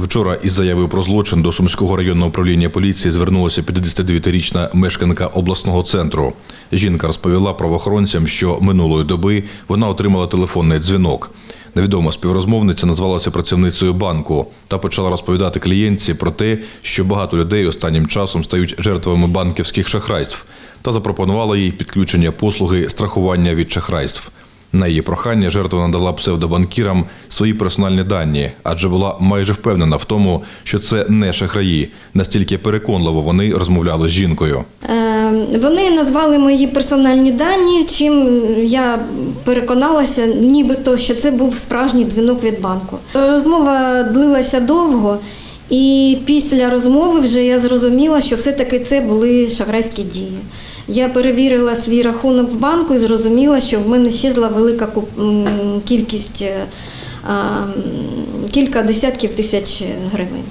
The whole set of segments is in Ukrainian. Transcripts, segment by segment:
Вчора із заявою про злочин до Сумського районного управління поліції звернулася 59-річна мешканка обласного центру. Жінка розповіла правоохоронцям, що минулої доби вона отримала телефонний дзвінок. Невідома співрозмовниця назвалася працівницею банку та почала розповідати клієнтці про те, що багато людей останнім часом стають жертвами банківських шахрайств, та запропонувала їй підключення послуги страхування від шахрайств. На її прохання жертва надала псевдобанкірам свої персональні дані, адже була майже впевнена в тому, що це не шахраї. Настільки переконливо вони розмовляли з жінкою. Е, Вони назвали мої персональні дані, чим я переконалася, нібито, що це був справжній дзвінок від банку. Розмова длилася довго, і після розмови вже я зрозуміла, що все-таки це були шахрайські дії. Я перевірила свій рахунок в банку і зрозуміла, що в мене щезла велика кількість, е, кілька десятків тисяч гривень.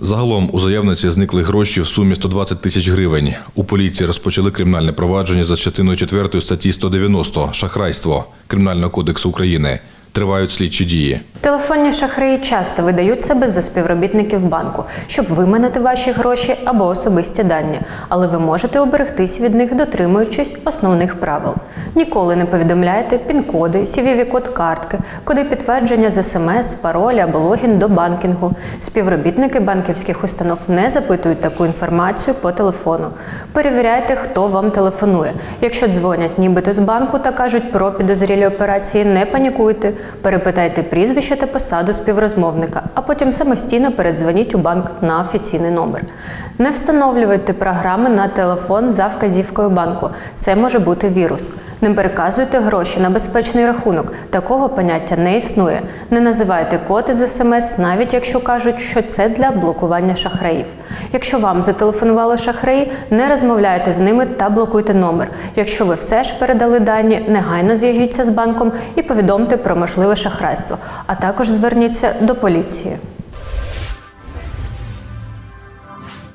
Загалом у заявниці зникли гроші в сумі 120 тисяч гривень. У поліції розпочали кримінальне провадження за частиною 4 статті 190 шахрайство Кримінального кодексу України. Тривають слідчі дії. Телефонні шахраї часто видають себе за співробітників банку, щоб виманити ваші гроші або особисті дані, але ви можете оберегтись від них, дотримуючись основних правил. Ніколи не повідомляйте пін-коди, CVV-код картки, коди підтвердження з смс, пароль або логін до банкінгу. Співробітники банківських установ не запитують таку інформацію по телефону. Перевіряйте, хто вам телефонує. Якщо дзвонять нібито з банку та кажуть про підозрілі операції, не панікуйте. Перепитайте прізвище та посаду співрозмовника, а потім самостійно передзвоніть у банк на офіційний номер. Не встановлюйте програми на телефон за вказівкою банку. Це може бути вірус. Не переказуйте гроші на безпечний рахунок. Такого поняття не існує. Не називайте код із смс, навіть якщо кажуть, що це для блокування шахраїв. Якщо вам зателефонували шахраї, не розмовляйте з ними та блокуйте номер. Якщо ви все ж передали дані, негайно зв'яжіться з банком і повідомте про можливе шахрайство, а також зверніться до поліції.